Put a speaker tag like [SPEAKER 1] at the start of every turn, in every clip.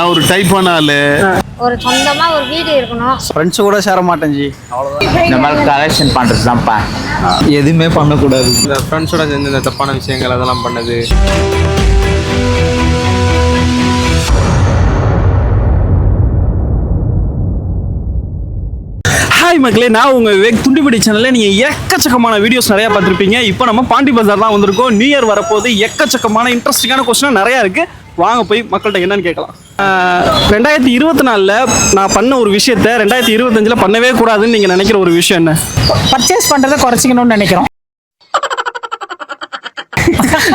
[SPEAKER 1] நான் ஒரு டைப்பான ஆளு.
[SPEAKER 2] ஒரு சொந்தமா ஒரு வீடு இருக்கணும்.
[SPEAKER 3] ஃப்ரெண்ட்ஸு கூட சேர மாட்டேன் ஜி.
[SPEAKER 4] இந்த மாதிரி கலெக்ஷன் பண்ணுறது தான்ப்பா
[SPEAKER 5] எதுவுமே பண்ணக்கூடாது.
[SPEAKER 6] இந்த ஃப்ரெண்ட்ஸோட சேர்ந்து இந்த தப்பான விஷயங்கள் அதெல்லாம் பண்ணது.
[SPEAKER 7] ஹாய் மக்களே நான் உங்கள் விவேக். துண்டிபிடி சேனலில் நீங்கள் எக்கச்சக்கமான வீடியோஸ் நிறையா பார்த்துருப்பீங்க. இப்போ நம்ம பாண்டி பஜார் தான் வந்திருக்கோம். நியூ இயர் வரப்போது எக்கச்சக்கமான இன்ட்ரெஸ்டிங்கான கொஸ்டின் நிறையா இருக்குது வாங்க போய் மக்கள்கிட்ட என்னன்னு கேட்கலாம். ரெண்டாயிரத்தி இருபத்தி நாலில் நான் பண்ண ஒரு விஷயத்த ரெண்டாயிரத்தி இருபத்தஞ்சில் பண்ணவே கூடாதுன்னு நீங்கள் நினைக்கிற ஒரு விஷயம் என்ன?
[SPEAKER 8] பர்ச்சேஸ் பண்றதை குறைச்சிக்கணும்னு நினைக்கிறோம்.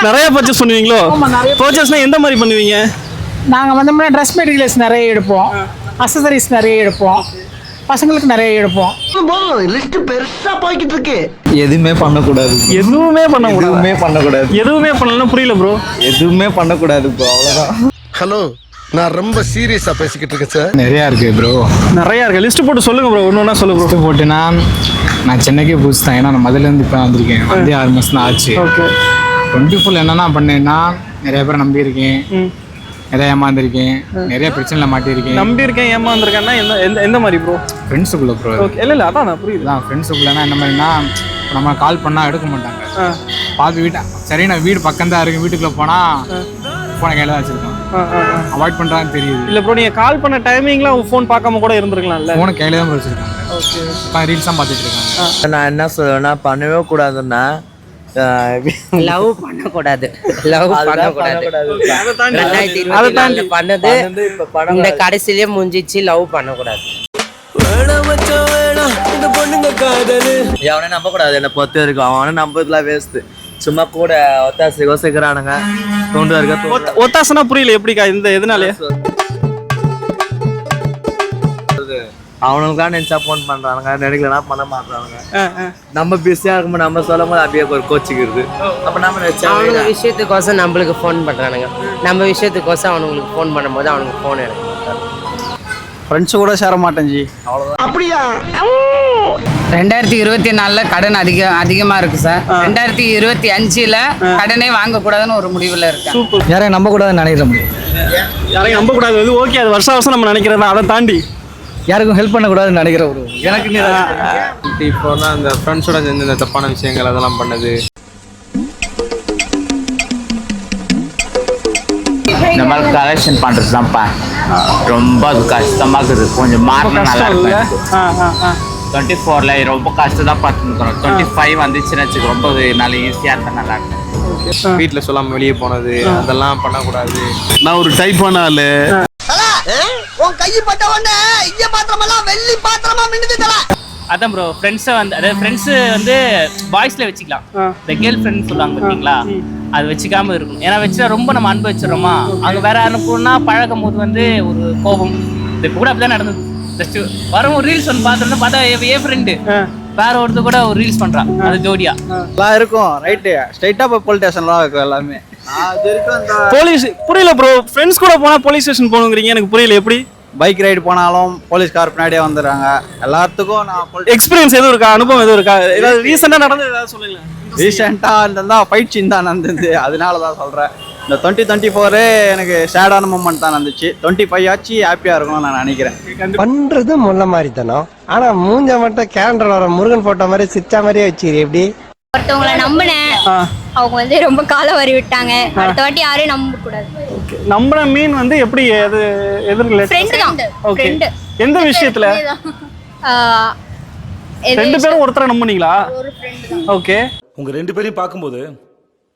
[SPEAKER 7] நிறைய பர்ச்சேஸ் பண்ணுவீங்களோ?
[SPEAKER 8] ஆமா, நிறைய
[SPEAKER 7] பர்ச்சேஸ்னால் எந்த மாதிரி பண்ணுவீங்க?
[SPEAKER 8] நாங்க வந்தோம்னா ட்ரெஸ் மெட்டீரியல்ஸ் நிறைய எடுப்போம். அசசரிஸ் நிறைய எடுப்போம். பசங்களுக்கு நிறைய எடுப்போம்.
[SPEAKER 3] லிஸ்ட் பெருசா போய்கிட்டு இருக்கு.
[SPEAKER 5] எதுவுமே பண்ணக்கூடாது.
[SPEAKER 7] எதுவுமே பண்ண
[SPEAKER 5] எதுவுமே பண்ணக்கூடாது.
[SPEAKER 7] எதுவுமே பண்ணலன்னா புரியல ப்ரோ
[SPEAKER 5] எதுவுமே பண்ணக்கூடாது ப்ரோ அவ்வளோதான்
[SPEAKER 9] ஹலோ நான் ரொம்ப சீரியஸா பேசிக்கிட்டு இருக்கேன் சார்
[SPEAKER 5] நிறையா இருக்கு ப்ரோ
[SPEAKER 7] நிறையா இருக்கு. லிஸ்ட் போட்டு சொல்லுங்க ப்ரோ ஒன்றா சொல்லு ப்ரோ
[SPEAKER 5] ஃபஸ்ட்டு போட்டுனா நான் சென்னைக்கே புதுசு தான். ஏன்னா நான் மதுலேருந்து இப்போ வந்திருக்கேன். வந்து ஆறு மாதம் தான் ஆச்சு.
[SPEAKER 7] ஓகே.
[SPEAKER 5] டுவெண்ட்டி ஃபோர் என்னென்ன பண்ணேன்னா நிறைய பேர் நம்பியிருக்கேன். நிறைய ஏமாந்துருக்கேன். நிறைய பிரச்சனையில் மாட்டியிருக்கேன்.
[SPEAKER 7] நம்பி இருக்கேன் ஏமாந்துருக்கேன்னா எந்த எந்த எந்த மாதிரி ப்ரோ
[SPEAKER 5] ஃப்ரெண்ட்ஸுக்குள்ள ப்ரோ
[SPEAKER 7] ஓகே இல்லை இல்லை அதான் நான் புரியுது.
[SPEAKER 5] தான் ஃப்ரெண்ட்ஸுக்குள்ளனா என்ன மாதிரினா இப்ப நம்ம கால் பண்ணால் எடுக்க மாட்டாங்க. பார்த்து வீட்டை சரி நான் வீடு பக்கம் தான் இருக்கு. வீட்டுக்குள்ளே போனால் ஃபோனை கையில் தான்
[SPEAKER 7] ஆ.
[SPEAKER 5] அவாய்ட் பண்ணுறான்னு தெரியுது.
[SPEAKER 7] இல்ல ப்ரோ நீங்க கால் பண்ண டைமிங்ல அவங்க ஃபோன் பார்க்காம கூட இருந்திருக்கலாம்ல?
[SPEAKER 5] ஃபோனை கையில் தான் வச்சுருக்காங்க. இப்போ ரீல்ஸ் தான் பார்த்துட்டு இருக்காங்க.
[SPEAKER 4] நான் என்ன சொல்லுவேன்னா பண்ணவே கூடாதுன்னா
[SPEAKER 10] லவ் பண்ணக்கூடாது. லவ் பண்ணக்கூடாது. பண்ணது இந்த கடைசிலேயே முடிஞ்சிச்சு லவ் பண்ணக்கூடாது.
[SPEAKER 4] எவனே நம்ப கூடாது என்னை பொறுத்த வரைக்கும் அவனை நம்புறதுலாம் வேஸ்ட் சும்மா கூட ஒத்தாசி யோசிக்கிறானுங்க தோண்டு இருக்க
[SPEAKER 7] ஒத்தாசனா புரியல எப்படிக்கா இந்த எதனால?
[SPEAKER 4] அவனுக்குலாம் நினைச்சா ஃபோன் பண்றானுங்க நினைக்கலனா பண்ண மாட்டானுங்க. நம்ம பிஸியா இருக்கும்போது நம்ம சொல்லும் போது அப்படியே ஒரு கோச்சிக்கிறது. அப்ப நம்ம
[SPEAKER 10] அவனுங்க விஷயத்துக்கோசம் நம்மளுக்கு ஃபோன் பண்றானுங்க. நம்ம விஷயத்துக்கோசம் அவனுங்களுக்கு ஃபோன் பண்ணும்போது அவனுக்கு ஃபோன் எடுக்க
[SPEAKER 3] ஃப்ரெண்ட்ஸு கூட சேர மாட்டேன் ஜி.
[SPEAKER 9] அப்படியா?
[SPEAKER 11] ரெண்டாயிரத்தி இருபத்தி நாலுல கடன் அதிக அதிகமா இருக்கு சார். ரெண்டாயிரத்தி இருபத்தி அஞ்சுல கடனே வாங்கக்கூடாதுன்னு ஒரு முடிவுல இருக்கேன்.
[SPEAKER 7] சூப்பர்.
[SPEAKER 5] யாரையும் நம்பக்கூடாதுன்னு நினைக்கிற முடியும்.
[SPEAKER 7] யாரையும் நம்ப கூடாது ஓகே அது வருஷம் வருஷம் நம்ம நினைக்கிறதா? அதை தாண்டி.
[SPEAKER 5] யாருக்கும் ஹெல்ப் பண்ணக்கூடாதுன்னு நினைக்கிற ஒரு எனக்கு
[SPEAKER 6] இப்போனா அந்த ஃப்ரெண்ட்ஸோட சேர்ந்து இந்த தப்பான விஷயங்கள் அதெல்லாம் பண்ணது.
[SPEAKER 4] இந்த மாதிரி கலெக்ஷன் பண்றது தான்ப்பா ரொம்ப அது கஷ்டமா இருக்குது. கொஞ்சம் மாறினா நல்லா இருக்கும் டுவெண்ட்டி ஃபோர்ல ரொம்ப கஷ்டம் தான் பார்த்துருக்கோம் டுவெண்ட்டி ஃபைவ் வந்துச்சுன்னு வச்சுக்க ரொம்ப நல்ல ஈஸியா இருந்தா நல்லா இருக்கும்.
[SPEAKER 6] வீட்டுல சொல்லாம வெளியே போனது அதெல்லாம் பண்ணக்கூடாது.
[SPEAKER 1] நான் ஒரு டைப்பான ஆளு.
[SPEAKER 3] உன் கை பட்ட உடனே ஐய பாத்திரம் எல்லாம் வெள்ளி பாத்திரமா மின்னுது தல.
[SPEAKER 12] அதான் ப்ரோ ஃப்ரெண்ட்ஸை வந்து அதாவது ஃப்ரெண்ட்ஸு வந்து பாய்ஸில் வச்சுக்கலாம். இந்த கேர்ள் ஃப்ரெண்ட் சொல்லுவாங்க பார்த்தீங்களா? அது வச்சுக்காம இருக்கணும். ஏன்னா வச்சுட்டா ரொம்ப நம்ம அன்பு வச்சிடறோமா அங்கே வேற அனுப்புனா பழகும் போது வந்து ஒரு கோபம். இது இப்போ கூட அப்படிதான் நடந்தது. ஜஸ்ட் வரும் ஒரு ரீல்ஸ் ஒன்று பார்த்துருந்தா பார்த்தா என் ஃப்ரெண்டு வேற ஒருத்தர் கூட ஒரு ரீல்ஸ் பண்றான். அது ஜோடியா.
[SPEAKER 3] எல்லாம் இருக்கும். ரைட்டு ஸ்ட்ரைட்டாக போய் போலீஸ் ஸ்டேஷன்லாம் இருக்கும் எல்லாமே.
[SPEAKER 7] போலீஸ் புரியல ப்ரோ ஃப்ரெண்ட்ஸ் கூட போனா போலீஸ் ஸ்டேஷன் போகணுங்கிறீங்க? எனக்கு புரியல. எப்படி?
[SPEAKER 3] பைக் ரைடு போனாலும் போலீஸ்கார் பின்னாடியே வந்துடுறாங்க. எல்லாத்துக்கும் நான்
[SPEAKER 7] எக்ஸ்பீரியன்ஸ் எதுவும் இருக்கா? அனுபவம் எதுவும் இருக்கா? ஏதாவது ரீசெண்டாக நடந்தது ஏதாவது சொல்லுங்களேன்.
[SPEAKER 3] ரீசெண்டாக இந்த ஃபைட் சீன் தான் நடந்தது. அதனால தான் சொல்கிறேன் இந்த டுவெண்ட்டி டுவெண்ட்டி ஃபோரு எனக்கு சேடான மூமெண்ட் தான் நடந்துச்சு. டுவெண்ட்டி ஃபைவ் ஆச்சு ஹாப்பியாக இருக்கணும்னு நான் நினைக்கிறேன்.
[SPEAKER 9] பண்றது முள்ள மாதிரி தானோ? ஆனா மூஞ்ச மட்டும் கேலண்டர்ல வர முருகன் போட்டோ மாதிரி சிரிச்சா மாதிரியே வச்சிரு எப்படி?
[SPEAKER 2] ஒருத்தவங்கள நம்பினேன். அவங்க வந்து ரொம்ப கால வரி விட்டாங்க அடுத்த வாட்டி யாரையும் நம்ப கூடாது
[SPEAKER 7] நம்புற மீன் வந்து எப்படி எது எது
[SPEAKER 2] ஃப்ரெண்டு தான்.
[SPEAKER 7] ஓகே எந்த விஷயத்துல? ரெண்டு பேரும் ஒருத்தரை நம்புனீங்களா?
[SPEAKER 2] ஒரு ஃப்ரெண்டு தான்.
[SPEAKER 7] ஓகே
[SPEAKER 9] உங்க ரெண்டு பேரையும் பார்க்கும்போது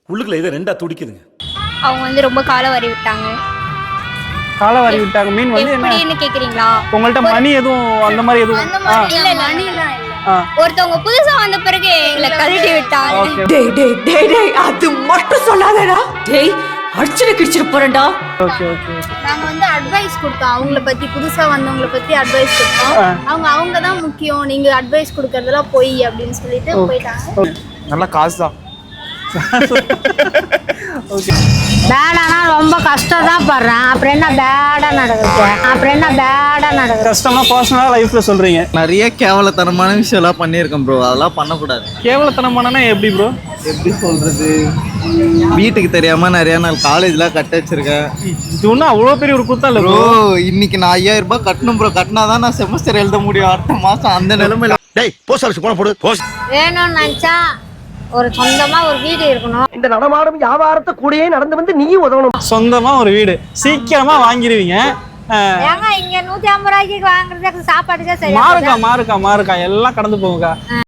[SPEAKER 9] உள்ளுக்குள்ள இதை ரெண்டா துடிக்குதுங்க.
[SPEAKER 2] அவங்க வந்து ரொம்ப கால வரி விட்டாங்க
[SPEAKER 7] காலை வாரி விட்டாங்க மீன் வந்து என்ன?
[SPEAKER 2] எப்படின்னு கேக்குறீங்களா?
[SPEAKER 7] உங்கள்ட்ட மணி எதுவும் அந்த மாதிரி எதுவும்
[SPEAKER 2] இல்ல இல்ல மணிலாம் இல்ல
[SPEAKER 7] ஆ.
[SPEAKER 2] ஒருத்தவங்க புதுசா வந்த பிறகு எங்களை கழட்டி விட்டாங்க
[SPEAKER 8] டேய் டேய் டேய் டேய் அது மட்டும் சொல்லாதடா. டேய் அடிச்சுட்டு கிடிச்சிட்டு போறேன்டா.
[SPEAKER 7] ஓகே ஓகே
[SPEAKER 2] நாங்க வந்து அட்வைஸ் கொடுத்தோம். அவங்கள பத்தி புதுசா வந்தவங்கள பத்தி அட்வைஸ் கொடுத்தோம். அவங்க அவங்க தான் முக்கியம். நீங்க அட்வைஸ் கொடுக்கறதெல்லாம் பொய் அப்படின்னு சொல்லிட்டு போயிட்டாங்க.
[SPEAKER 6] நல்லா காசு தான்.
[SPEAKER 13] பேடானா ரொம்ப கஷ்டம் தான் படுறேன். அப்புறம் என்ன பேடா நடக்குது? அப்புறம் என்ன பேடா நடக்குது?
[SPEAKER 7] கஷ்டமா பர்சனலா லைஃப்ல சொல்றீங்க.
[SPEAKER 4] நிறைய கேவலத்தனமான விஷயம்லாம் பண்ணியிருக்கேன் ப்ரோ அதெல்லாம் பண்ணக்கூடாது.
[SPEAKER 7] கேவலத்தனமானா எப்படி ப்ரோ
[SPEAKER 4] எப்படி சொல்றது? வீட்டுக்கு தெரியாம நிறைய நாள் காலேஜ்லாம் கட்ட வச்சிருக்கேன்.
[SPEAKER 7] இது ஒன்றும் அவ்வளோ பெரிய ஒரு கூத்தா இல்லை
[SPEAKER 4] ப்ரோ
[SPEAKER 7] ப்ரோ
[SPEAKER 4] இன்னைக்கு நான் ஐயாயிரம் ரூபாய் கட்டணும் ப்ரோ கட்டினா தான் நான் செமஸ்டர் எழுத முடியும். அடுத்த மாசம் அந்த நிலைமையில
[SPEAKER 14] டேய் போஸ்ட் ஆஃபீஸ் போன போடு. போஸ்ட்
[SPEAKER 13] வேணும்னு நினைச்சா ஒரு சொந்தமா ஒரு வீடு இருக்கணும்.
[SPEAKER 9] இந்த நடமாடும் வியாபாரத்தை கூடயே நடந்து வந்து நீ உதவணும்.
[SPEAKER 7] சொந்தமா ஒரு வீடு. சீக்கிரமா வாங்கிடுவீங்க
[SPEAKER 13] ஏங்க இங்க நூத்தி ஐம்பது ரூபாய்க்கு வாங்குறதுக்கு சாப்பாடுக்கே சரி
[SPEAKER 7] மாறுக்கா மாறுக்கா மாறுக்கா. எல்லாம் கடந்து போகுங்க